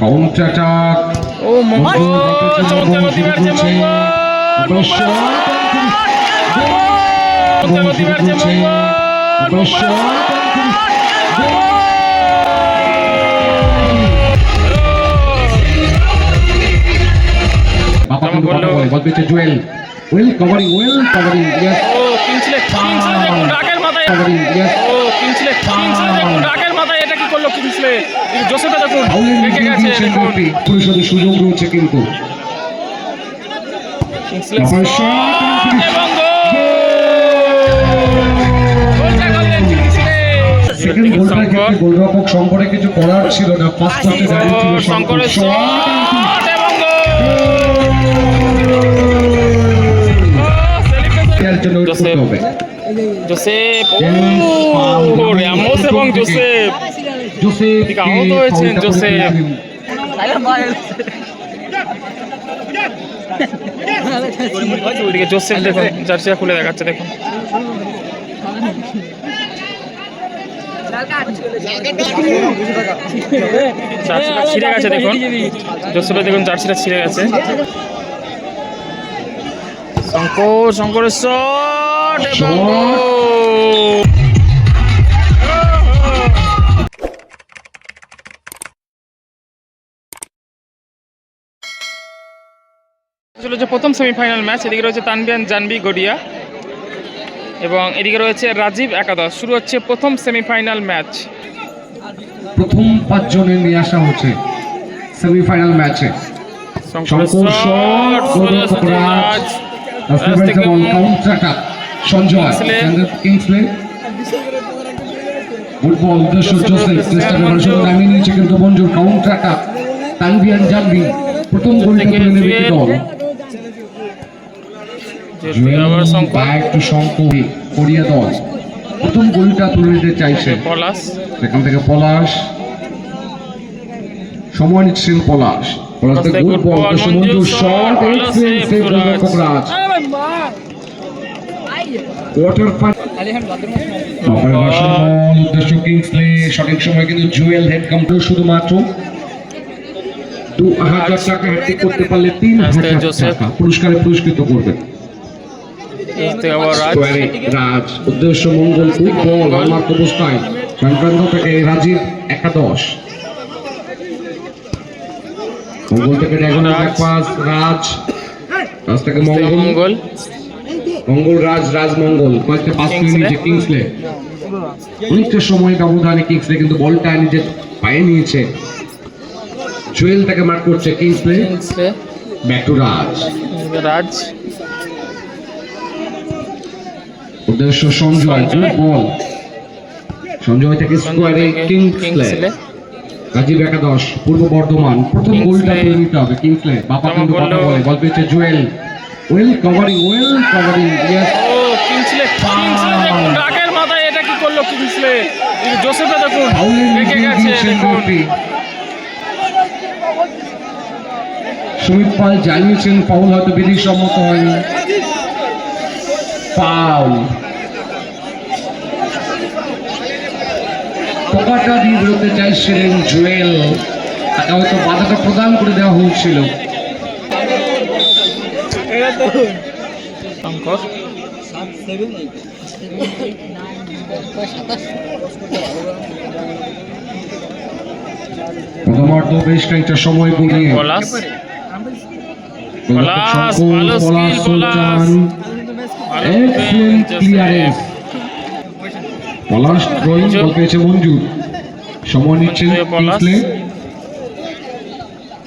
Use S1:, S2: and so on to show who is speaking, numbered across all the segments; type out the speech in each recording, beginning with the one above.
S1: Counter attack
S2: ও মঙ্গল চমৎকার গতি মারছে চমৎকার গতি মারছে
S1: কথা বলে পেয়েছে Jewel. Well covering well covering yes
S2: oh Kingsley Kingsley রাগের মাথায়
S1: কভারিং ইয়েস
S2: ও কিংসলে কিংসলে দেখুন রাগের মাথায় এটা কি করল কিংসলে জোসেফে দেখুন রেখে গেছে
S1: সুযোগ রয়েছে কিন্তু। গোলরক্ষক কিছু করার ছিল না। ফার্স্ট হাফে দাঁড়িয়ে
S2: শঙ্করের
S1: জন্য
S2: জোসেফ। ও র্যামোস এবং জোসেফ। ঠিক আহত হয়েছেন জোসেফ। ওইদিকে জোসেফ দেখুন জার্সিটা খুলে দেখাচ্ছে দেখুন। জার্সিটা ছিঁড়ে গেছে দেখুন। জোসেফের দেখুন জার্সিটা ছিঁড়ে গেছে। শঙ্কর শঙ্করের শট এবং ছিল যে প্রথম সেমিফাইনাল ম্যাচ এদিকে রয়েছে তানবিয়ান জানবি গড়িয়া এবং এদিকে রয়েছে রাজীব একাদশ। শুরু হচ্ছে প্রথম সেমিফাইনাল ম্যাচ
S1: প্রথম পাঁচ জনে নিয়ে আসা হচ্ছে সেমিফাইনাল ম্যাচে সঞ্জয়
S2: কিংসলে।
S1: ফুটবল উদ্দেশ্য জোসেফ চেষ্টা নামিয়ে নিয়েছে কিন্তু মঞ্জুর কাউন্টার অ্যাটাক তানভিয়ান জানবি। প্রথম গোলটা
S2: থেকে
S1: নেবে দল?
S2: যেহেতু আবার শঙ্কর
S1: ব্যাক টু শঙ্কর দল প্রথম গোলটা তুলে নিতে চাইছে।
S2: পলাশ।
S1: সেখান থেকে পলাশ। সময় নিচ্ছেন পলাশ। পলাশ থেকে গুড বল
S2: ball,
S1: উদ্দেশ্য
S2: Manjur
S1: Manjur
S2: shot,
S1: shot excellent save
S2: Yuvraj.
S1: গোলরক্ষক কোয়ার্টার ফাইনাল বাবার ভাষণ বল উদ্দেশ্য কিংসলে সঠিক সময় কিন্তু জুয়েল হেড শুধুমাত্র দু হাজার টাকা হ্যাট্রিক করতে পারলে তিন হাজার টাকা। পুরস্কারে পুরস্কৃত করবে
S2: এর থেকে আবার রাজ
S1: উদ্দেশ্য মঙ্গল বল আমার অবস্থায় সংক্রান্ত থেকে রাজীব একাদশ। মঙ্গল থেকে পাস রাজ। রাজ থেকে মঙ্গল
S2: মঙ্গল।
S1: মঙ্গল রাজ রাজ মঙ্গল। কয়েকটা পাস করে
S2: কিংসলে।
S1: নিয়েছে কিংসলে। অনেকটা সময় ব্যবধানে কিংসলে কিন্তু বলটা নিজের পায়ে নিয়েছে। জুয়েল তাকে মার্ক করছে Kingsley.
S2: Kingsley.
S1: Back to Raj.
S2: Raj.
S1: উদ্দেশ্য সঞ্জয় গুড বল। সঞ্জয় থেকে স্কোয়ারে কিংসলে রাজীব একাদশ পূর্ব বর্ধমান প্রথম। গোলটা করে নিতে হবে কিংসলে বাবা কিন্তু কথা বলে বল পেয়েছে Jewel well covering well covering yes
S2: ও কিংসলে কিংসলে রাগের মাথায় এটা কি করল কিংসলে জোসেফে দেখুন রেখে গেছে দেখুন।
S1: সুমিত পাল জানিয়েছেন ফাউল হয়তো বিধি সম্মত হয়নি। ফাউল টোকাটা দিয়ে বেরোতে চাইছিলেন জুয়েল। তাকে হয়তো বাধাটা প্রদান করে দেওয়া হয়েছিল। প্রথমার্ধ বেশ খানিকটা সময় গড়িয়ে
S2: Palash? Palash,
S1: Sultan. Excellent. Clearance Palash throwing ball পেয়েছে মঞ্জুর। সময় নিচ্ছেন
S2: পলাশ।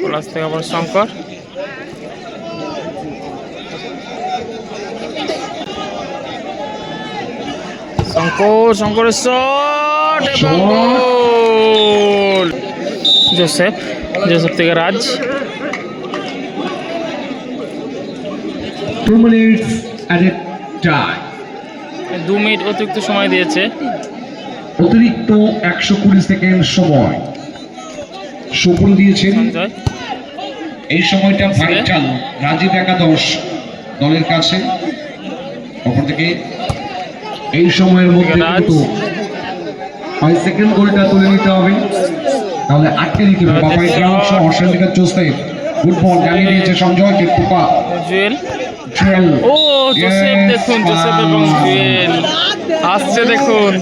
S2: পলাশ থেকে আবার শঙ্কর। শঙ্কর শঙ্করের শট এবং
S1: Shot.
S2: গোল জোসেফ জোসেফ থেকে Raj.
S1: Two minutes added time
S2: দু মিনিট অতিরিক্ত সময় দিয়েছে।
S1: অতিরিক্ত একশো কুড়ি সেকেন্ড সময়। সুপুন দিয়েছেন। এই সময়টা ভাইটাল রাজীব একাদশ দলের কাছে। অপর থেকে এই সময়ের মধ্যে। কিন্তু হয় সেকেন্ড গোলটা তুলে নিতে হবে। তাহলে আটকে দিতে হবে। বাপাই গ্রাউন্ড সহ অস্ট্রেলিয়ার জোসেফ গুড বল জানিয়ে দিয়েছে সঞ্জয়কে টুপা
S2: জুয়েল
S1: জুয়েল।
S2: ও জোসেফ
S1: Yes,
S2: দেখুন জোসেফ এবং
S1: wow.
S2: জুয়েল আসছে দেখুন।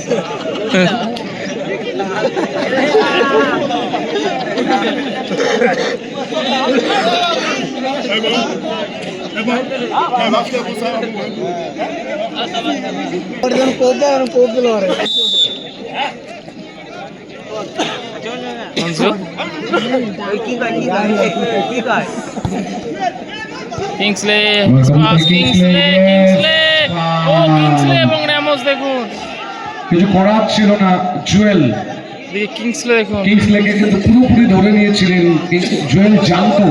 S2: Manju Kingsley Kingsley Kingsley oh. Kingsley এবং র্যামোস দেখুন।
S1: কিছু করার ছিল না জুয়েল
S2: কিংসলে দেখুন।
S1: কিংসলেকে কিন্তু পুরোপুরি ধরে নিয়েছিলেন জুয়েল জানতো।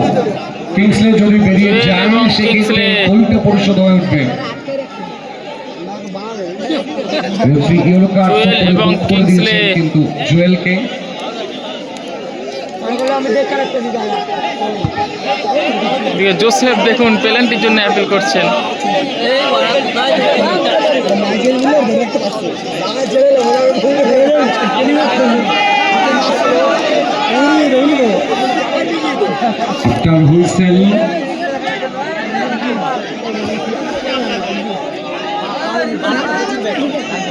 S1: কিংসলে যদি বেরিয়ে যায় সে
S2: কিংসলে।
S1: গোলটা পরিশোধ হয়ে উঠবে।
S2: এবং কিংসলে।
S1: কিন্তু জুয়েলকে
S2: জোসেফ দেখুন পেলেন্টির জন্য অ্যাপিল করছেন।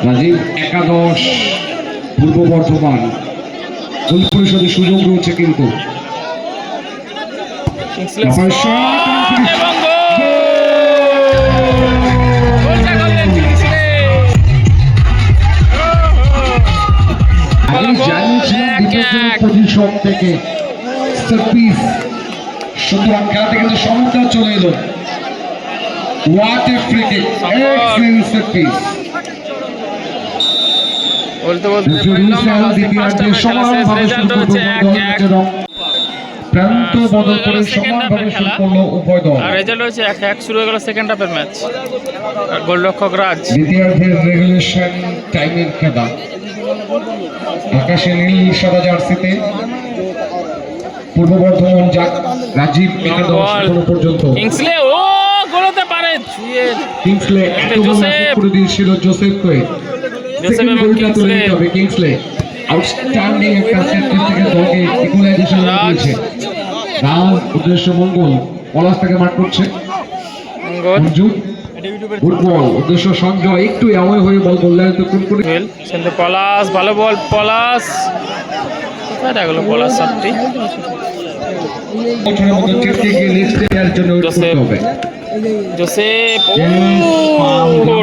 S1: রাজীব একাদশ পূর্ব বর্ধমান। পরিষদের সুযোগ রয়েছে কিন্তু। পজিশন থেকে সার্ভিস সুতরাং খেলাতে কিন্তু সমতা চলে এলো। What a free kick excellent service সমানভাবে
S2: Result
S1: শুরু
S2: হচ্ছে এক এক।
S1: প্রান্ত বদল করে সমানভাবে শুরু করল উভয় দল।
S2: আর রেজাল্ট হয়েছে এক এক শুরু হয়ে গেল সেকেন্ড হাফের ম্যাচ আর গোলরক্ষক রাজ।
S1: দ্বিতীয়ার্ধের রেগুলেশন টাইমের খেলা। আকাশে নীল সাদা জার্সিতে। পূর্ব বর্ধমান যাক রাজীব এখনও পর্যন্ত।
S2: কিংসলে ও গোল পারে। জুয়েল
S1: কিংসলে এত বড়
S2: জোসেফ।
S1: করে দিয়েছিল জোসেফকে
S2: জোসেফ এবং কিংসলে।
S1: কিংসলে আউটস্ট্যান্ডিং একটা সেন্টার থেকে দলকে ইকুয়ালাইজেশন দিয়েছে রাজ উদ্দেশ্য মঙ্গল পলাশ থেকে মাঠ করছে।
S2: গোল
S1: ফুটবল উদ্দেশ্য সঞ্জয় একটু হয়ে বল কোন
S2: জুয়েল পলাশ ভালো বল পলাশ। কোথায় গেল পলাশ জোসেফ। জোসেফ।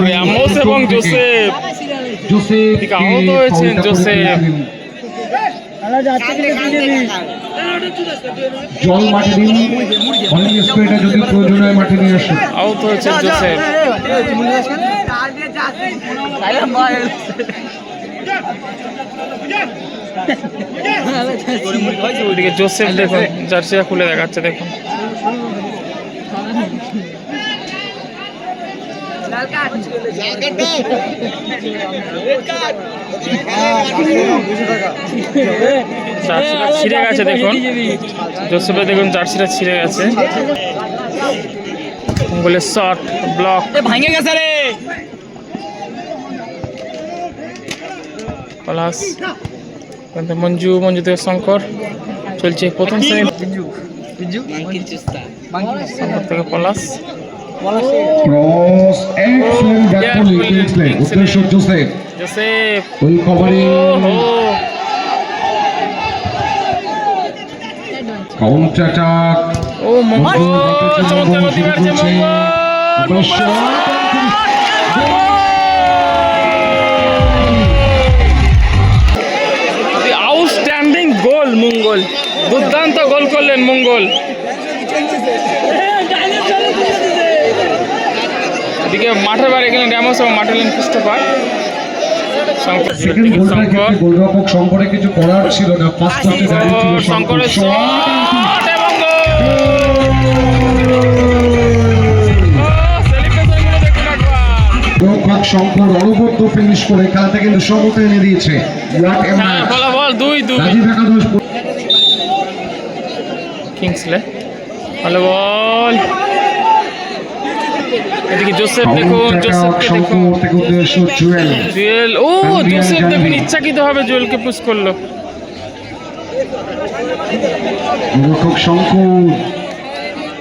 S2: র্যামোস এবং জোসেফ
S1: জোসেফ।
S2: ঠিক আহত হয়েছেন জোসেফ।
S1: জল মাঠে দিন। অনেক স্প্রেটা যদি প্রয়োজন হয় মাঠে নিয়ে আসুন।
S2: আউট হয়েছে জোসেফ। জোসেফ দেখুন জার্সিটা খুলে দেখাচ্ছে দেখুন। জার্সিটা ছিঁড়ে গেছে দেখুন। জোসেফের দেখুন জার্সিটা ছিঁড়ে গেছে। বলে শট ব্লক
S3: ভাঙে গেছে রে।
S2: পলাশ মঞ্জু মঞ্জু থেকে শঙ্কর। চলছে প্রথম শ্রেণি শঙ্কর থেকে Palash
S1: cross excellent back
S2: Yeah, brilliant,
S1: Kingsley
S2: excellent.
S1: উদ্দেশ্য জোসেফ
S2: জোসেফ
S1: ওই কভারিং
S2: ওহো
S1: কাউন্টার অ্যাটাক
S2: ও মঙ্গল চমৎকার গতি বাড়ছে মঙ্গল আউটস্ট্যান্ডিং গোল মঙ্গল দুর্দান্ত গোল করলেন মঙ্গল এদিকে মাঠের বাইরে গেলেন র্যামোস এবং মাঠে গেলেন ক্রিস্টোফার।
S1: শঙ্করের কিছু করার ছিল না ফার্স্ট হাফে দাঁড়িয়ে ছিল শঙ্কর
S2: শঙ্করের
S1: অনবদ্য ফিনিশ করে খেলাতে কিন্তু সমতা এনে দিয়েছে।
S2: দুই দুই। কিংসলে ভালো বল এদিকে জোসেফ দেখুন জোসেফকে দেখুন
S1: জুয়েল।
S2: ও জোসেফ দেখুন
S1: জানবি।
S2: ইচ্ছাকৃত ভাবে জুয়েলকে পুশ করল।
S1: শঙ্কর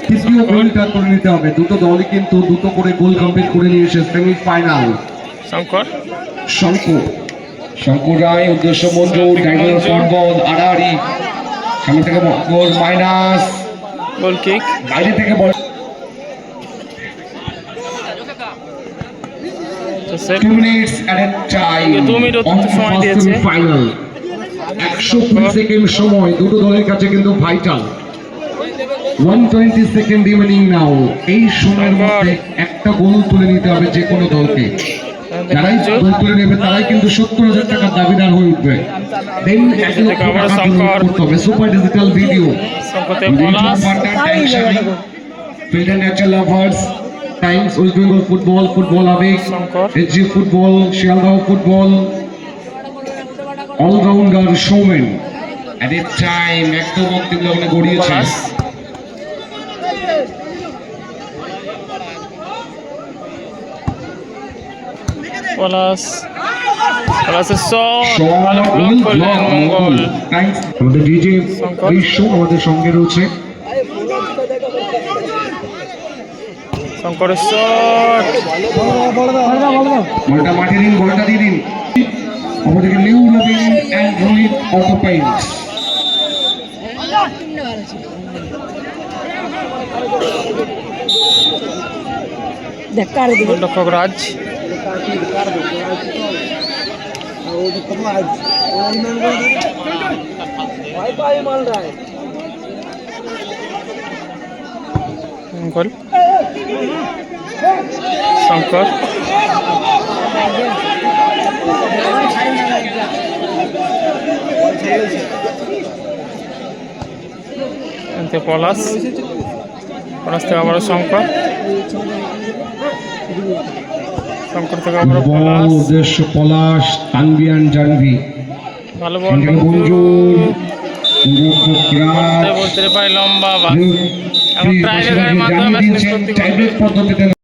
S1: তৃতীয় গোলটা করে নিতে হবে। দুটো দলই কিন্তু দুটো করে গোল কমপ্লিট করে নিয়েছে সেমিফাইনাল
S2: শঙ্কর?
S1: শঙ্কর শঙ্কর রায় উদ্দেশ্য মঞ্জুর ডাইভার ফুটবল আড়াআড়ি সামনে থেকে গোল মাইনাস
S2: গোল কিক
S1: বাইরে থেকে বল time.
S2: দু মিনিট সময় দিয়েছে।
S1: একশো কুড়ি সেকেন্ড সময় দুটো দলের কাছে কিন্তু vital one twenty second remaining now এই সময়ের মধ্যে একটা গোল তুলে নিতে হবে যে কোনো দলকে। যারাই গোল তুলে নেবে তারাই কিন্তু সত্তর হাজার টাকার দাবিদার হয়ে উঠবে। দেন এক লক্ষ টাকা করতে হবে super digital video
S2: শঙ্করতে Palash.
S1: Field times West Bengal football
S2: football
S1: আবেগ NG football Sealdah football allrounder showman at time একদম
S2: কিন্তু
S1: ওখানে আমাদের সঙ্গে রয়েছে।
S2: শঙ্করের শট
S1: বলটা মাঠে দিন বলটা দিয়ে দিন। আমাদেরকে new Robin and Rohit auto paints
S3: দেখ কারে দিবে
S2: গোলরক্ষক রাজ গোল শঙ্কর। পলাশ। পলাশ থেকে আবারও শঙ্কর। শঙ্কর থেকে আবারও পলাশ।
S1: উদ্দেশ্য পলাশ তানবিয়ান জানভি
S2: ভালো বল।
S1: মঞ্জুর
S2: বলতে পারি লম্বা বা এখন ট্রায়ালের মাধ্যমে ম্যাচ
S1: পদ্ধতিতে